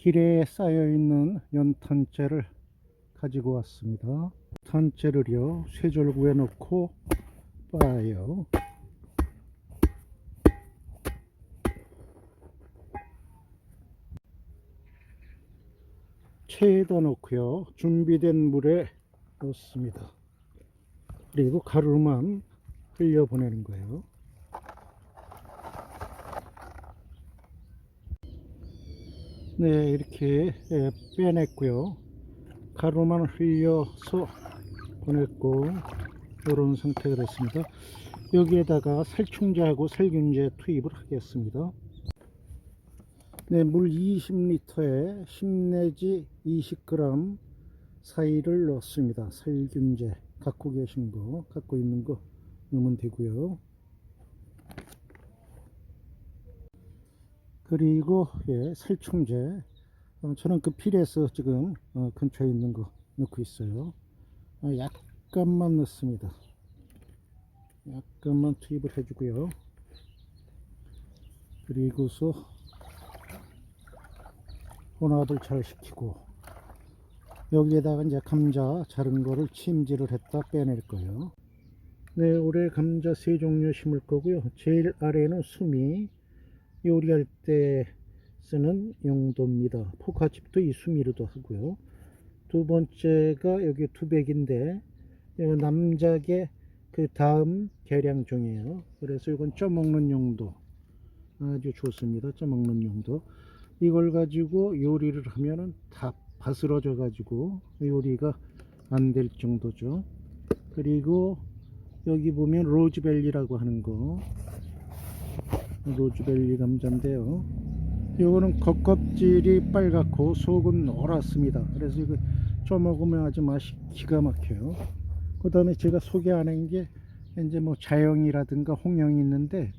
길에 쌓여 있는 연탄재를 가지고 왔습니다. 탄재를요 쇠절구에 넣고 빻아요. 체에다 넣고요 준비된 물에 넣습니다. 그리고 가루만 흘려 보내는 거예요. 네, 이렇게 예, 빼냈고요. 가루만 흘려서 보냈고 이런 상태가 됐습니다. 여기에다가 살충제하고 살균제 투입을 하겠습니다. 네, 물 20리터에 10 내지 20g 사이를 넣습니다. 살균제 갖고 계신 거, 갖고 있는 거 넣으면 되고요. 그리고 예, 살충제 어, 저는 그 필에서 지금 어, 근처에 있는 거 넣고 있어요. 어, 약간만 넣습니다. 약간만 투입을 해주고요. 그리고서 혼합을 잘 시키고 여기에다가 이제 감자 자른 거를 침질을 했다 빼낼 거예요. 네, 올해 감자 세 종류 심을 거고요. 제일 아래는 수미 요리할 때 쓰는 용도입니다. 포카칩도 이 수미로도 하고요. 두 번째가 여기 투백인데 이거 남작의 그 다음 계량종이에요. 그래서 이건 쪄먹는 용도 아주 좋습니다. 쪄먹는 용도. 이걸 가지고 요리를 하면은 다 바스러져 가지고 요리가 안 될 정도죠. 그리고 여기 보면 로즈벨리라고 하는 거 로즈벨리 감자인데요. 요거는 겉껍질이 빨갛고 속은 노랗습니다. 그래서 이거 쪄먹으면 아주 맛이 기가 막혀요. 그 다음에 제가 소개 안 한 게 이제 뭐 자영이라든가 홍영이 있는데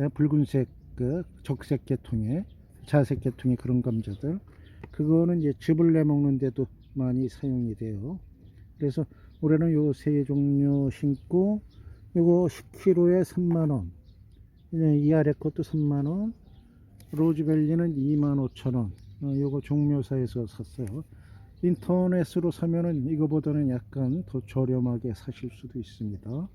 예, 붉은색 그 적색 계통의 자색 계통의 그런 감자들 그거는 이제 즙을 내 먹는데도 많이 사용이 돼요. 그래서 올해는 요 세 종류 심고 요거 10kg에 3만원 이 아래 것도 3만원 로즈벨리는 25,000원. 어, 요거 종묘사에서 샀어요. 인터넷으로 사면은 이거보다는 약간 더 저렴하게 사실 수도 있습니다.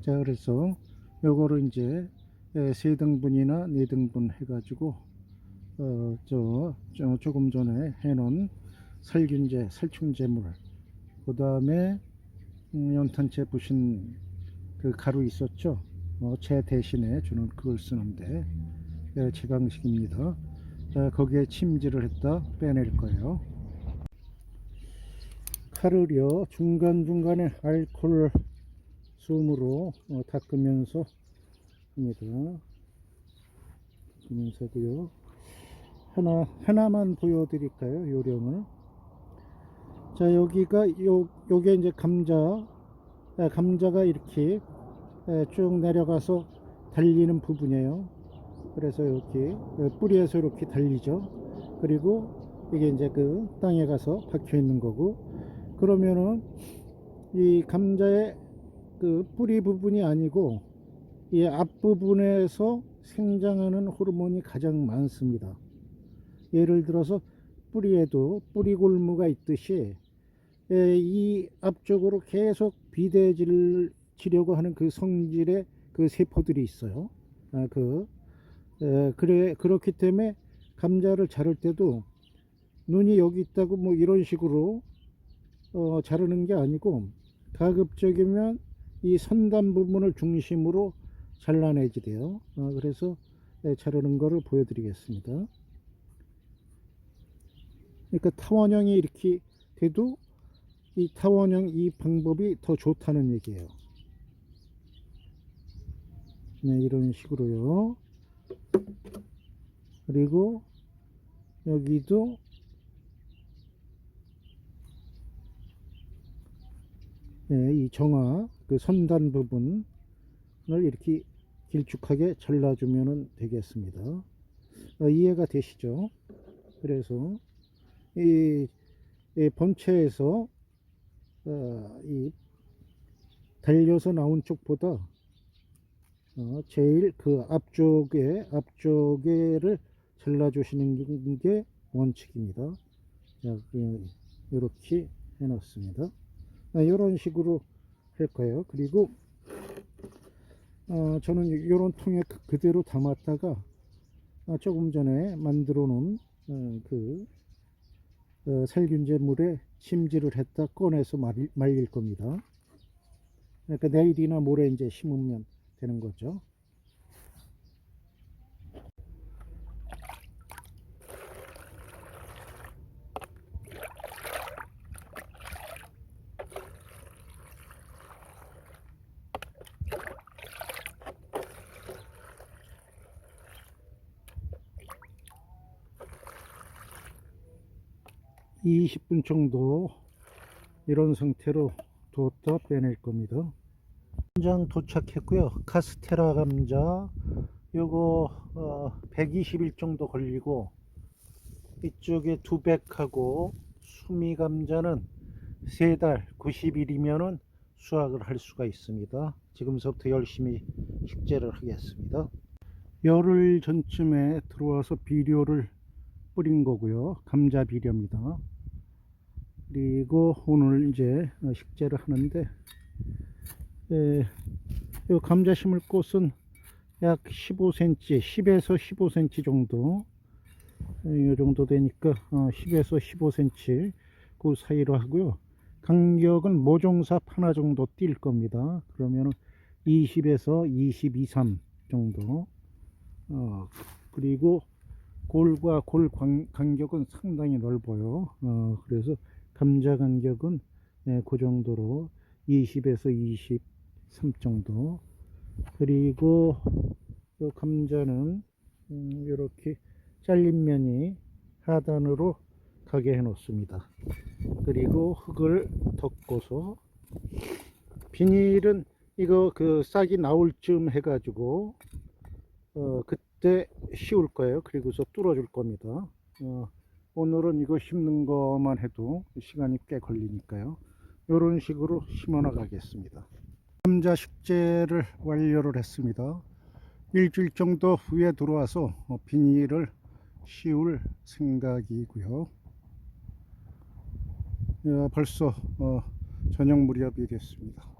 자 그래서 요거를 이제 에, 세 등분이나 네 등분 해가지고 어, 저, 저 조금 전에 해놓은 살균제 살충제물. 그 다음에 음, 연탄재 부신 그 가루 있었죠 어, 재 대신에 저는 그걸 쓰는데 예, 제 방식입니다. 자, 거기에 침질을 했다 빼낼 거예요. 칼을요 중간중간에 알코올 솜으로 어, 닦으면서 합니다. 닦으면서 하고요. 하나, 하나만 보여드릴까요 요령을? 자 여기가 요, 요게 이제 감자 아, 감자가 이렇게 예, 쭉 내려가서 달리는 부분이에요. 그래서 이렇게 어, 뿌리에서 이렇게 달리죠. 그리고 이게 이제 그 땅에 가서 박혀 있는 거고 그러면은 이 감자의 그 뿌리 부분이 아니고 이 앞부분에서 생장하는 호르몬이 가장 많습니다. 예를 들어서 뿌리에도 뿌리 골무가 있듯이 예, 이 앞쪽으로 계속 비대질 지려고 하는 그 성질의 그 세포들이 있어요. 아, 그 에, 그래 그렇기 때문에 감자를 자를 때도 눈이 여기 있다고 뭐 이런 식으로 어, 자르는 게 아니고 가급적이면 이 선단 부분을 중심으로 잘라내지 돼요. 어, 그래서 에, 자르는 거를 보여드리겠습니다. 그러니까 타원형이 이렇게 돼도 이 타원형 이 방법이 더 좋다는 얘기예요. 네, 이런 식으로요. 그리고 여기도 네, 이 정화 그 선단 부분을 이렇게 길쭉하게 잘라주면 되겠습니다. 어, 이해가 되시죠? 그래서 이, 이 본체에서 어, 이 달려서 나온 쪽보다 어, 제일 그 앞쪽에 앞쪽에를 잘라 주시는 게 원칙입니다. 자, 그냥 이렇게 해 놨습니다. 이런 식으로 할 거예요. 그리고 어, 저는 이런 통에 그- 그대로 담았다가 아, 조금 전에 만들어 놓은 어, 그 어, 살균제 물에 침지를 했다 꺼내서 말릴, 말릴 겁니다. 그러니까 내일이나 모레 이제 심으면 되는 거죠. 이 20분 정도 이런 상태로 뒀다 빼낼 겁니다. 현장 도착했고요. 카스테라 감자 요거 어, 120일 정도 걸리고 이쪽에 두백하고 수미 감자는 세 달 90일이면은 수확을 할 수가 있습니다. 지금서부터 열심히 식재를 하겠습니다. 열흘 전쯤에 들어와서 비료를 뿌린 거고요. 감자 비료입니다. 그리고 오늘 이제 식재를 하는데 에, 요 감자 심을 곳은 약 15cm, 10에서 15cm 정도 이 정도 되니까 어, 10에서 15cm 그 사이로 하고요. 간격은 모종삽 하나 정도 뛸 겁니다. 그러면 20에서 22, 3 정도 어, 그리고 골과 골 간- 간격은 상당히 넓어요. 어, 그래서 감자 간격은 예, 그 정도로 20에서 23 정도. 그리고 이 감자는 음, 이렇게 잘린 면이 하단으로 가게 해 놓습니다. 그리고 흙을 덮고서 비닐은 이거 그 싹이 나올 쯤 해 가지고 어, 그때 씌울 거예요. 그리고서 뚫어 줄 겁니다. 어, 오늘은 이거 심는 것만 해도 시간이 꽤 걸리니까요. 이런 식으로 심어 나가겠습니다. 감자 식재를 완료를 했습니다. 일주일 정도 후에 들어와서 어, 비닐을 씌울 생각이고요. 야, 벌써 어, 저녁 무렵이 됐습니다.